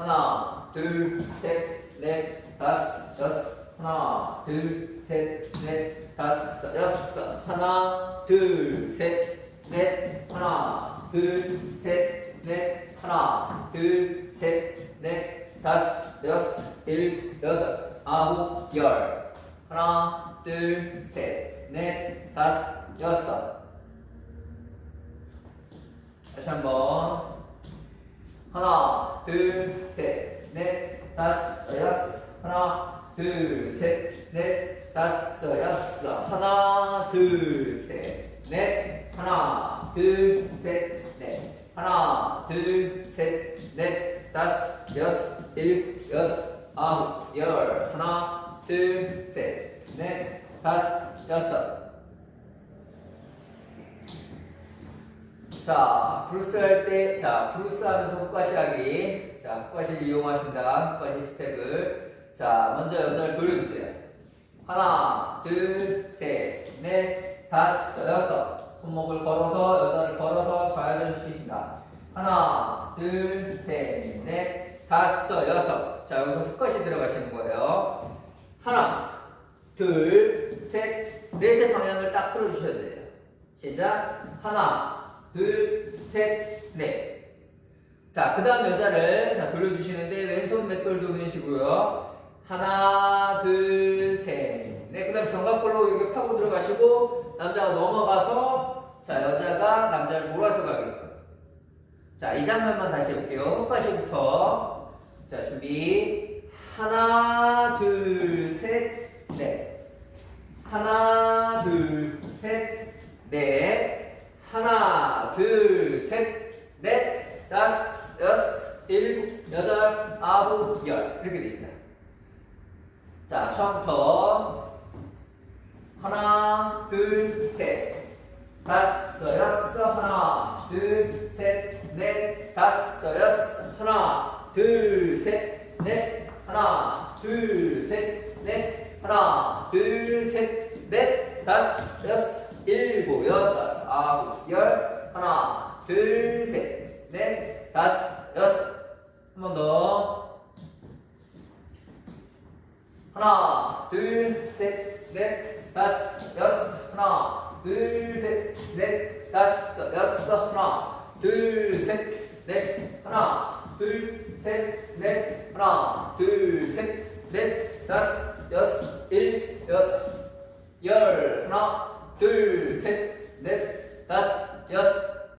하나, 둘, 셋, 넷, 다섯, 여섯. 하나, 둘, 셋, 넷, 다섯, 여섯. 하나, 둘, 셋, 넷, 하나, 둘, 셋, 넷, 하나, 둘, 셋, 넷, 다섯, 여섯, 일, 여덟, 아홉, 열. 하나, 둘, 셋, 넷, 다섯, 여섯. 다시 한번. 하나, 둘, 셋, 넷, 다섯, 여섯. 하나, 둘, 셋, 넷, 다섯, 여섯. 하나, 둘, 셋, 넷. 하나, 둘, 셋, 넷. 하나, 둘, 셋, 넷, 다섯, 여섯, 일, 여덟, 아홉, 열. 하나, 둘, 셋, 넷, 다섯, 여섯. 자, 브루스 할 때, 자, 브루스 하면서 훅과시 하기. 자, 훅과시를 이용하신다. 훅과시 스텝을. 자, 먼저 여덟 돌려주세요. 하나, 둘, 셋, 넷, 다섯, 여섯. 손목을 걸어서, 여덟을 걸어서 좌회전 시키신다. 하나, 둘, 셋, 넷, 다섯, 여섯. 자, 여기서 훅과시 들어가시는 거예요. 하나, 둘, 셋, 넷의 방향을 딱 틀어주셔야 돼요. 시작. 하나, 둘, 셋, 넷. 자, 그 다음 여자를 자, 돌려주시는데 왼손 맷돌 돌리시고요. 하나, 둘, 셋, 넷. 그 다음 견갑골로 이렇게 파고 들어가시고 남자가 넘어가서 자, 여자가 남자를 몰아서 가게끔. 자, 이 장면만 다시 해볼게요. 흑과시부터. 자, 준비. 하나, 둘, 셋, 넷. 하나, 둘, 셋, 넷. 하나, 둘, 셋, 넷, 다섯, 여섯, 일곱, 여덟, 아홉, 열. 이렇게 되신다. 자, 처음부터. 하나, 둘, 셋. 다섯, 여섯, 하나, 둘, 셋, 넷, 다섯, 여섯, 하나, 둘, 셋, 넷, 하나, 둘, 셋, 넷, 하나, 둘, 셋, 넷, 다섯, 여섯, 일곱, 여덟, 아홉, 열, 둘, 셋, 넷, 다섯, 여섯. 한 번 더. 하나, 둘, 셋, 넷, 다섯, 여섯, 하나, 둘, 셋, 넷, 다섯, 여섯, 하나, 둘, 셋, 넷, 하나, 둘, 셋, 넷, 하나, 둘, 셋, 넷, 다섯, 여섯, 일, 여덟, 열, 하나, 둘, 셋, 넷, 다섯, 여섯,